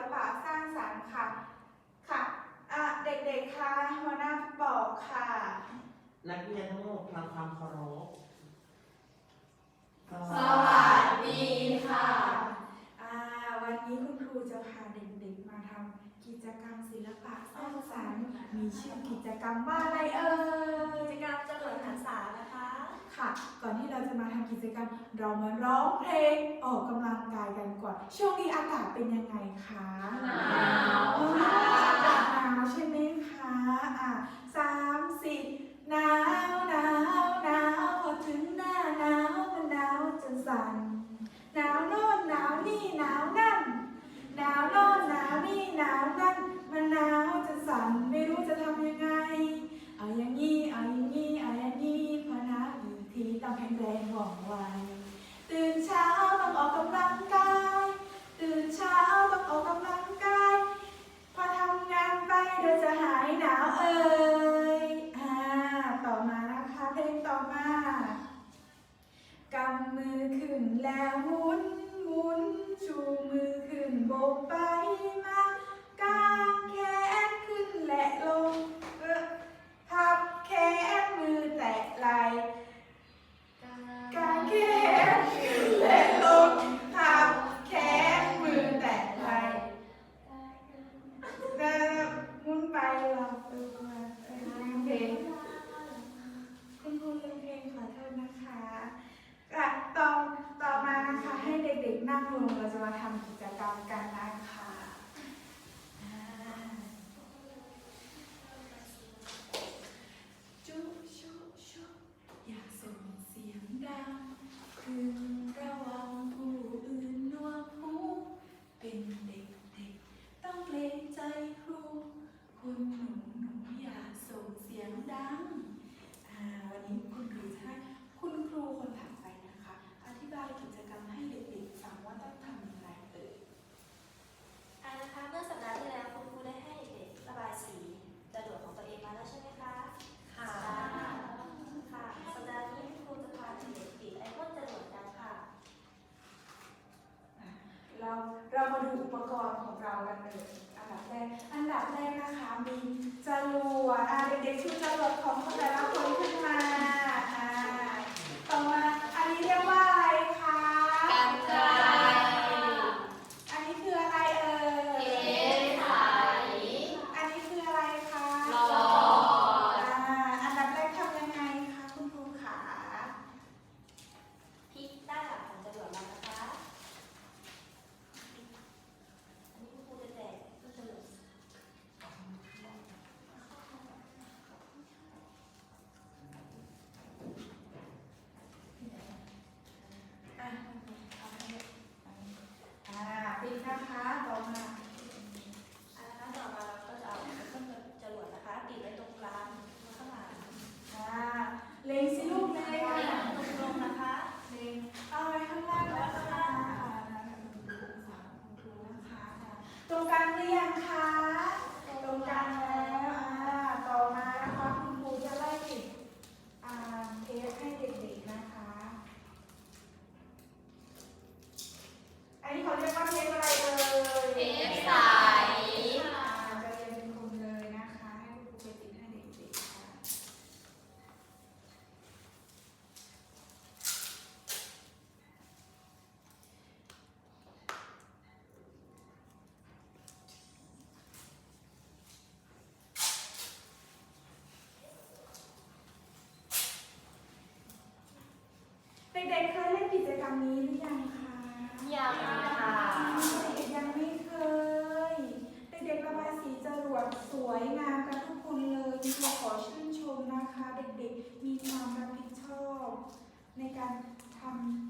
ลปะสร้างสรรค์ค่ะ ค่ะอะเด็กๆคะหัวหน้าบอกค่ะ นักเรียนทั้งหมดทำความเคารพสวัสดีค่ะอ่าวันนี้คุณครูจะพาเด็กๆมาทำกิจกรรมศิลปะสร้างสรรค์ มีชื่อกิจกรรมว่าอะไรเอ่ยกิจกรรมจรวดหันษานะคะ ค่ะ ก่อนที่เราจะมาทำกิจกรรม เรามาร้องเพลงออกกำลังกายกันก่อน ช่วงนี้อากาศเป็นยังไงคะหนาวอ๋อค่ะอากาศหนาวใช่ไหมคะ อะสามสี่หนาวหนาวหนาวพอถึงหน้าหนาวมันหนาวจนสั่นหนาวโน่นหนาวนี่หนาวนั่น หนาวโน่นหนาวนี่หนาวนั่น มันหนาวจนสั่นไม่รู้จะทำยังไง เอาอย่างนี้ เอาอย่างนี้ เอาอย่างนี้พอหนาวอีกทีต้อ งแรงว่องไว ตื่นเช้าต้องออกกำลังกาย ตื่นเช้าต้องออกกำลังกาย พอทำงานไปเดี๋ยวจะหายหนาวเอ่ยอ่าต่อมานะคะเพลงต่อมากำมือขึ้นแล้วหมุนหมุนชูมือขึ้นโบกไปมากางแขนขึ้นและลงเออพับแขนมือแตะไหล่กางแขนขึ้นและลงพับแขนมือแตะไหล่ ก็มุนไปเราตัวเออลืมเพลงคุณครูลืมเพลงขอโทษนะคะอะต่อต่อมานะคะให้เด็กเราจะมาทำกิจกรรมกันนะคะอ่าจุชุชุอย่าส่งเสียงดังพึงระวังผู้อื่นหนวกหู เป็นเด็กๆ ต้องเกรงใจครู คุณหนูหนูอย่าส่งเสียงดัง อ่า วันนี้คุณครูจะให้คุณครูคนถัดไปนะคะ อธิบายกิจกรรมให้เด็กๆฟังว่าต้องทำอย่างไรเอ่ย อ่านะคะเมื่อสัปดาห์ที่แล้วคุณครูได้ให้เด็กระบายสีจรวดของตัวเองมาแล้วใช่ไหมคะ ค่ะ ค่ะ สัปดาห์นี้คุณครูจะพาเด็กๆติดไอพ่นจรวดกันค่ะ เราเรามา ดูอุปกรณ์ของเรากันเลยอันดับแรก อันดับแรกนะคะมีจรวดอ่าเด็กๆชูจรวดของแต่ละคนขึ้นมา อ่า ต่อมา อันนี้เรียกว่าอะไรคะ กันไกร อันนี้คืออะไรเอ่ย เก๋ไข อันนี้คืออะไรคะ หลอด อ่าอันดับแรกทำยังไงคะคุณครูขา พลิกด้านหลังของจรวดเรานะคะ อันนี้คุณครูจะแจกลูกจรวด อะอ่าปิดนะคะต่อมา อ่านะคะต่อมาเราก็จะเอาต้นจรวดนะคะติดไว้ตรงกลางข้างหลัง อ่าเล็งสิลูกเล็ง ติด ค่ะ ตรงๆนะคะ เล็งเอาไว้ข้างล่างแล้วข้างล่างอ่าดูองศาของครูนะคะอ่าต รือยังคะตรงกลางแล้วอ่าต่อมานะคะคุณครูจะไล่ติดอ่าเทปให้เด็กๆนะคะ อันนี้เขาเรียกว่าเทปอะไรเอ่ย เทปใส อ่าจะเรียนเป็นคนเลยนะคะ ให้คุณครูไปติดให้เด็กๆค่ะ เด็กๆเคยเล่นกิจกรรมนี้หรือยังคะ ยังค่ะ เด็กๆยังไม่เคย เด็กๆระบายสีจรวดสวยงามกันทุกคนเลยครูขอชื่นชมนะคะ เด็กๆมีความรับผิดชอบ ในการทำ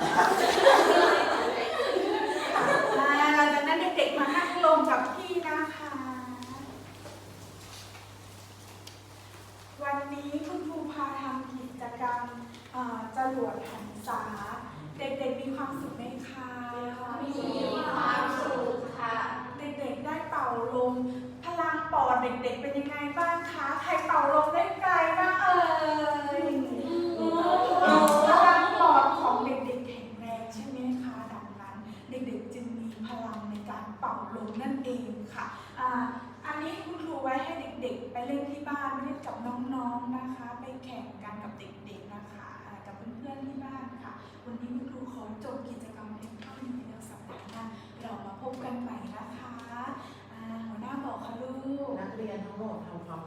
อ่าจากนั้เด็กๆมานั่ลงกับพี่นะคะ วันนี้คุณครูพาทำกิจกรรมจรวดหันษา เด็กๆมีความสุขไหมคะ มีความสุ ลงนั่นเองค่ะอันนี้คุณครูไว้ให้เด็กๆ ไปเล่นที่บ้านไปเล่นกับน้องๆนะคะ ไปแข่งกันกับเด็กๆนะคะกับเพื่อนๆที่บ้านค่ะ วันนี้คุณครูขอจบกิจกรรมเพียงเท่านี้แล้วสัปดาห์หน้าเรามาพบกันใหม่นะคะหัวหน้าบอกค่ะลูกนักเรียนทั้งหมดทำความ